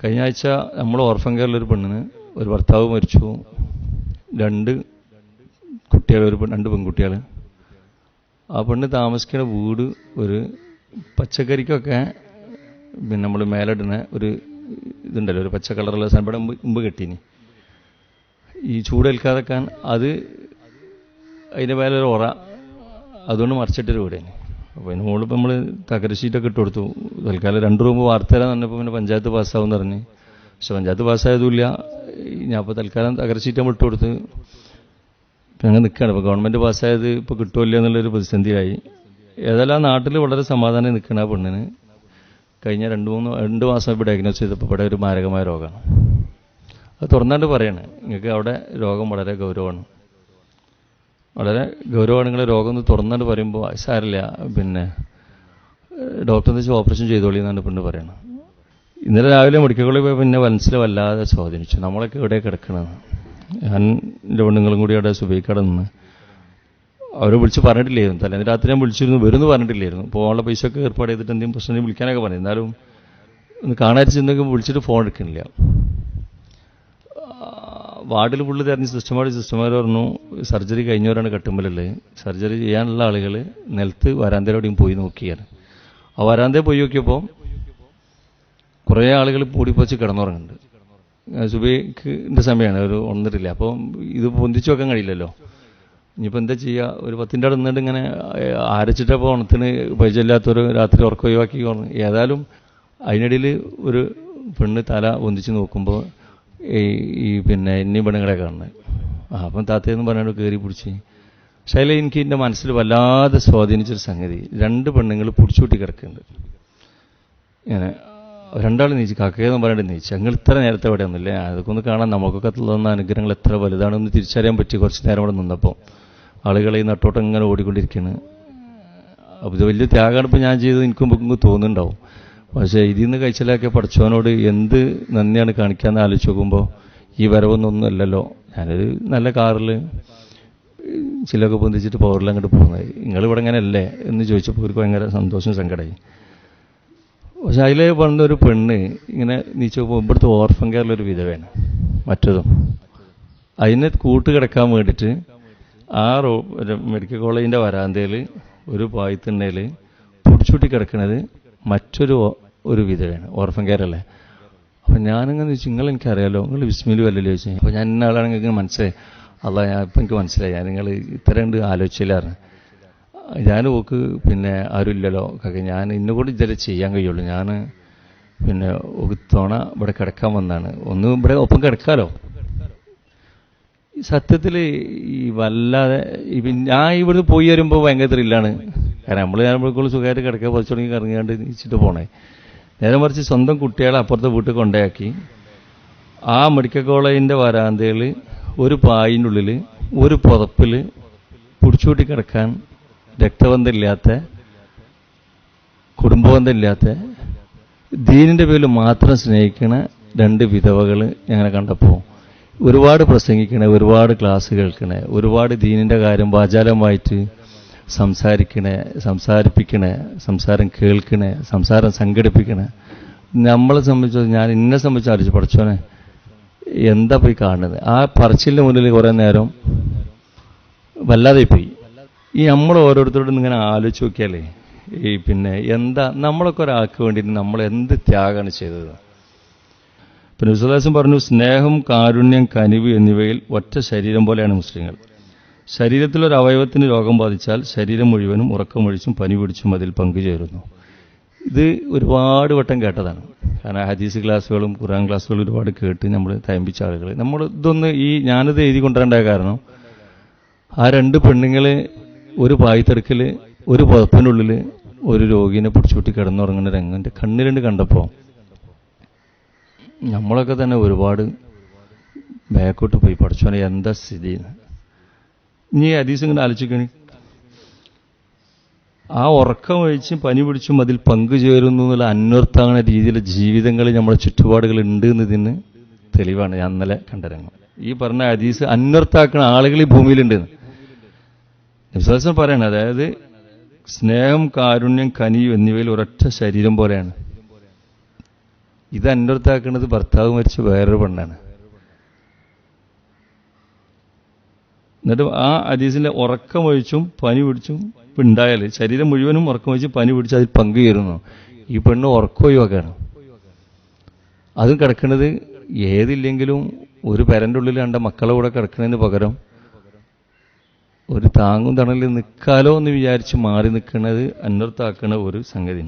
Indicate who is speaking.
Speaker 1: കഴിഞ്ഞ ആഴ്ച നമ്മൾ ഓർഫൻ കെയറിലൊരു പെണ്ണിന് ഒരു ഭർത്താവ് മരിച്ചു. രണ്ട് കുട്ടികൾ ഒരു രണ്ട് പെൺകുട്ടികൾ ആ പെണ്ണ് താമസിക്കുന്ന വീട് ഒരു പച്ചക്കറിക്കൊക്കെ പിന്നെ നമ്മൾ മേലിടുന്ന ഒരു ഇതുണ്ടല്ലോ ഒരു പച്ച കളറുള്ള സാധനം ഇവിടെ മുമ്പ് കെട്ടീനി. ഈ ചൂടേൽക്കാതെക്കാൻ അത് അതിന്റെ മേലെ ഒരു ഉറ അതുകൊണ്ട് മറിച്ചിട്ടൊരു വീടേന്. അപ്പോൾ അതിന് മുകളിൽ നമ്മൾ തകര ഷീറ്റൊക്കെ ഇട്ട് കൊടുത്തു. തൽക്കാലം രണ്ട് റൂം വാർത്ത തരാൻ പറഞ്ഞപ്പോൾ പിന്നെ പഞ്ചായത്ത് പാസ്സാവും പറഞ്ഞ്. പക്ഷെ പഞ്ചായത്ത് പാസ്സായതുമില്ല. ഞാൻ അപ്പോൾ തൽക്കാലം തകര ഷീറ്റ് നമ്മൾ ഇട്ട് കൊടുത്ത് അങ്ങനെ നിൽക്കുകയാണ് ഇപ്പോൾ ഗവൺമെന്റ് പാസ്സായത് ഇപ്പോൾ കിട്ടുമല്ലോ എന്നുള്ളൊരു പ്രതിസന്ധിയായി. ഏതായാലും ആ നാട്ടിൽ വളരെ സമാധാനം നിൽക്കുന്ന ആ പെണ്ണിന് കഴിഞ്ഞ രണ്ട് മൂന്ന് രണ്ട് മാസം ഇപ്പോൾ ഡയഗ്നോസ് ചെയ്തപ്പോൾ ഇവിടെ ഒരു മാരകമായ രോഗമാണ്. അത് തുറന്നാണ്ട് പറയണേ. നിങ്ങൾക്ക് അവിടെ രോഗം വളരെ ഗൗരവമാണ്. വളരെ ഗൗരവമാണ് നിങ്ങൾ രോഗം ഒന്ന് തുറന്നിട്ട് പറയുമ്പോൾ "അത് സാരില്ല പിന്നെ ഡോക്ടർ എന്ന് വെച്ച് ഓപ്പറേഷൻ ചെയ്തോളി എന്നാണ് പെണ്ണ് പറയണം ഇന്നലെ രാവിലെ മെഡിക്കൽ കോളേജിൽ പോയപ്പോൾ പിന്നെ മനസ്സിൽ വല്ലാതെ സ്വാധീനിച്ചു. നമ്മളൊക്കെ ഇവിടെ കിടക്കണമെന്ന് ഞാൻ എന്റെ പെണ്ണുങ്ങളും കൂടി അവിടെ സുബൈക്കട നിന്ന് അവരെ വിളിച്ച് പറഞ്ഞിട്ടില്ലായിരുന്നു. തലേന്ന് രാത്രി ഞാൻ വിളിച്ചിരുന്നു വരുമെന്ന് പറഞ്ഞിട്ടില്ലായിരുന്നു. പോകാനുള്ള പൈസ ഒക്കെ ഏർപ്പാട് ചെയ്തിട്ട് എന്തെങ്കിലും പ്രശ്നം വിളിക്കാനൊക്കെ പറഞ്ഞു. എന്നാലും ഒന്ന് കാണാൻ ചെന്നൊക്കെ വിളിച്ചിട്ട് ഫോൺ എടുക്കണില്ല വാർഡിൽ പുള്ളി തിരഞ്ഞ് സിസ്റ്റർമാർ സിസ്റ്റർമാർ പറഞ്ഞു സർജറി കഴിഞ്ഞവരാണ് കട്ടുമ്പലുള്ളത് സർജറി ചെയ്യാനുള്ള ആളുകൾ നിലത്ത് വരാന്തയിലൂടെയും പോയി നോക്കിയാണ്. ആ വരാന്തയിൽ പോയി നോക്കിയപ്പോൾ കുറേ ആളുകൾ പൂടിപ്പച്ച് കിടന്നുറങ്ങുന്നുണ്ട്. സുബൈക്കിന്റെ സമയമാണ് ഒരു ഉണർന്നിട്ടില്ല. അപ്പോൾ ഇത് പൊന്തിച്ച് വെക്കാൻ കഴിയില്ലല്ലോ. ഇനിയിപ്പോൾ എന്താ ചെയ്യുക ഒരു പത്തിന്റെ അവിടെ നിന്നിട്ട് ഇങ്ങനെ ആരച്ചിട്ടപ്പോൾ ഉണത്തിന് പരിചയമില്ലാത്തൊരു രാത്രി ഉറക്കം ഒഴിവാക്കി ഏതായാലും അതിനിടയിൽ ഒരു പെണ്ണ് തല പൊന്തിച്ച് നോക്കുമ്പോൾ ഈ ഈ പിന്നെ എന്നീ പെണ്ണുങ്ങളെ കാണുന്നത് ആ അപ്പം താത്തയെന്ന് പറഞ്ഞാൽ കയറി പിടിച്ച്. അതിൽ എനിക്ക് എന്റെ മനസ്സിൽ വല്ലാതെ സ്വാധീനിച്ചൊരു സംഗതി. രണ്ട് പെണ്ണുങ്ങൾ പിടിച്ചുകൂട്ടി കിടക്കുന്നുണ്ട്. ഇങ്ങനെ രണ്ടാൾ നീച്ച് കക്കയെന്ന് പറഞ്ഞിട്ട് നീച്ച്. ഞങ്ങൾ ഇത്ര നേരത്തെ അവിടെ ഒന്നുമില്ലേ അതൊക്കെ ഒന്ന് കാണാൻ നമുക്കൊക്കെ തന്ന അനുഗ്രഹങ്ങൾ എത്ര വലുതാണെന്ന് തിരിച്ചറിയാൻ പറ്റി കുറച്ച് നേരം അവിടെ നിന്നപ്പോൾ ആളുകളെ ഈ നട്ടോട്ടം ഇങ്ങനെ ഓടിക്കൊണ്ടിരിക്കുകയാണ് അപ്പോൾ ഇത് വലിയ ത്യാഗമാണ് ഇപ്പോൾ ഞാൻ ചെയ്തത്. എനിക്കും തോന്നുന്നുണ്ടാവും. പക്ഷേ ഇതിൽ നിന്ന് കഴിച്ചിലാക്കിയ പഠിച്ചവനോട് എന്ത് നന്ദിയാണ് കാണിക്കാന്ന് ആലോചിച്ച് നോക്കുമ്പോൾ ഈ വരവൊന്നൊന്നും ഇല്ലല്ലോ ഞാനൊരു നല്ല കാറിൽ ചിലൊക്കെ പൊന്തിച്ചിട്ട് പവറിൽ അങ്ങോട്ട് പോകുന്നത് നിങ്ങളിവിടെ ഇങ്ങനെ അല്ലേ എന്ന് ചോദിച്ചപ്പോൾ അവർക്ക് ഭയങ്കര സന്തോഷം സങ്കടമായി പക്ഷെ അതിലെ വന്നൊരു പെണ്ണ് ഇങ്ങനെ നീച്ച് നോക്കുമ്പോൾ ഇവിടുത്തെ ഓർഫൻ കെയറിലൊരു വിധവയാണ്. മറ്റതും. അതിനെ കൂട്ട് കിടക്കാൻ വേണ്ടിയിട്ട് ആ റോ മെഡിക്കൽ കോളേജിന്റെ വരാന്തയിൽ ഒരു പായത്തിണ്ണയിൽ പൊടിച്ചുട്ടി കിടക്കുന്നത് മറ്റൊരു ഒരു വിധവയാണ് ഓർഫൻ കെയറല്ലേ അപ്പം ഞാനിങ്ങനെ ചോദിച്ചു നിങ്ങൾ എനിക്കറിയാലോ നിങ്ങൾ വിസ്മിൽ അല്ലല്ലോ ചോദിച്ചു. അപ്പോൾ ഞാൻ ഇന്ന ആളാണെങ്കിൽ ഇങ്ങനെ മനസ്സിലായി. അല്ല ഞാൻ ഇപ്പം എനിക്ക് മനസ്സിലായി. ഞാൻ നിങ്ങൾ ഇത്ര ഉണ്ട് ആലോചിച്ചില്ലായിരുന്നു. ഞാൻ ഓക്ക് പിന്നെ ആരുമില്ലല്ലോ കാക്ക ഞാൻ ഇന്നുകൂടി കൂടി ചെയ്യാൻ കഴിയുള്ളൂ. ഞാൻ പിന്നെ ഒരു ഇവിടെ കിടക്കാൻ വന്നാണ്. ഒന്ന് ഇവിടെ ഒപ്പം കിടക്കാലോ? സത്യത്തിൽ ഈ വല്ലാതെ ഞാൻ ഇവിടുന്ന് പോയി വരുമ്പോൾ ഭയങ്കര ത്രില്ലാണ് കാരണം നമ്മൾ ഞാനുമ്പോഴേക്കുള്ള സുഖമായിട്ട് കിടക്കാൻ കുറച്ച് തുടങ്ങി ഇറങ്ങിയാണ്ട് നീച്ചിട്ട് പോണേ. നേരെ മറിച്ച് സ്വന്തം കുട്ടികളെ അപ്പുറത്തെ വീട്ടിൽ കൊണ്ടാക്കി ആ മെഡിക്കൽ കോളേജിന്റെ വരാന്തയിൽ ഒരു പായിന്റെ ഉള്ളിൽ ഒരു പുതപ്പിൽ പിടിച്ചുകൂട്ടി കിടക്കാൻ രക്തബന്ധമില്ലാത്ത കുടുംബബന്ധമില്ലാത്ത ദീനിന്റെ പേരിൽ മാത്രം സ്നേഹിക്കണ രണ്ട് വിധവകൾ ഞങ്ങനെ കണ്ടപ്പോൾ ഒരുപാട് പ്രസംഗിക്കണേ ഒരുപാട് ക്ലാസ് കേൾക്കണേ ഒരുപാട് ദീനിന്റെ കാര്യം വാചാലമായിട്ട് സംസാരിക്കണേ സംസാരിപ്പിക്കണേ സംസാരം കേൾക്കണേ സംസാരം സംഘടിപ്പിക്കണേ. നമ്മളെ സംബന്ധിച്ച് ഞാൻ എന്നെ സംബന്ധിച്ച് ആലോചിച്ചു പഠിച്ചോനെ എന്താ പോയി കാണുന്നത്? ആ പറച്ചിലിന് മുന്നിൽ കുറേ നേരം വല്ലാതെ പോയി. ഈ നമ്മൾ ഓരോരുത്തരോടും ഇങ്ങനെ ആലോചിച്ച് നോക്കിയാലേ ഈ പിന്നെ എന്താ നമ്മളൊക്കെ ഒരാൾക്ക് വേണ്ടിയിട്ട് നമ്മൾ എന്ത് ത്യാഗമാണ് ചെയ്തത്? പിന്നെ വിശ്വാസം പറഞ്ഞു സ്നേഹം കാരുണ്യം കനിവ് എന്നിവയിൽ ഒറ്റ ശരീരം പോലെയാണ് മുസ്ലിങ്ങൾ. ശരീരത്തിലൊരു അവയവത്തിന് രോഗം ബാധിച്ചാൽ ശരീരം മുഴുവനും ഉറക്കമൊഴിച്ചും പനി പിടിച്ചും അതിൽ പങ്കുചേരുന്നു. ഇത് ഒരുപാട് വട്ടം കേട്ടതാണ്. കാരണം ഹദീസ് ക്ലാസ്സുകളും ഖുറാൻ ക്ലാസ്സുകളും ഒരുപാട് കേട്ട് നമ്മൾ തയമ്പിച്ച ആളുകൾ നമ്മൾ ഇതൊന്ന് ഈ ഞാനിത് എഴുതി കൊണ്ടുവരേണ്ട കാരണം ആ രണ്ട് പെണ്ണുങ്ങളെ ഒരു പായ്ത്തെടുക്കൽ ഒരു പുതപ്പിനുള്ളിൽ ഒരു രോഗിനെ പിടിച്ചുവിട്ടി കിടന്നുറങ്ങുന്ന രംഗം എന്റെ കണ്ണിലുണ്ട് കണ്ടപ്പോൾ. നമ്മളൊക്കെ തന്നെ ഒരുപാട് ബാക്കോട്ട് പോയി പഠിച്ചോനെ എന്താ സ്ഥിതി ഇനി ഹദീസ് ഇങ്ങനെ ആലോചിക്കണി. ആ ഉറക്കം ഒഴിച്ചും പനി പിടിച്ചും അതിൽ പങ്കുചേരുന്നു എന്നുള്ള അന്വർത്ഥാകുന്ന രീതിയിലെ ജീവിതങ്ങൾ നമ്മുടെ ചുറ്റുപാടുകൾ ഉണ്ട് എന്നതിന് തെളിവാണ്. ഞാൻ ഇന്നലെ കണ്ടരങ്ങൾ ഈ പറഞ്ഞ ഹദീസ് അന്വർത്ഥാക്കുന്ന ആളുകൾ ഈ ഭൂമിയിലുണ്ട് വിശ്വാസം പറയണം അതായത് സ്നേഹം കാരുണ്യം കനിയും എന്നിവയിൽ ഒരൊറ്റ ശരീരം പോലെയാണ്. ഇത് അന്വർത്ഥാക്കുന്നത് ഭർത്താവ് മരിച്ച് വേറൊരു പെണ്ണാണ്. എന്നിട്ട് ആ അദീസിലെ ഉറക്കമൊഴിച്ചും പനി പിടിച്ചും ഉണ്ടായാൽ ശരീരം മുഴുവനും ഉറക്കം ഉറക്കമൊഴിച്ച് പനി പിടിച്ച് അതിൽ പങ്കുചേരുന്നു. ഈ പെണ്ണ് ഉറക്കം ഒഴിവാക്കാണ്. അതും കിടക്കുന്നത് ഏതില്ലെങ്കിലും ഒരു പെരന്റെ ഉള്ളിൽ കണ്ട മക്കളെ കൂടെ കിടക്കുന്നതിന് പകരം ഒരു താങ്ങും തണലിൽ നിൽക്കാലോ എന്ന് വിചാരിച്ച് മാറി നിൽക്കുന്നത് അന്വർത്ഥാക്കുന്ന ഒരു സംഗതി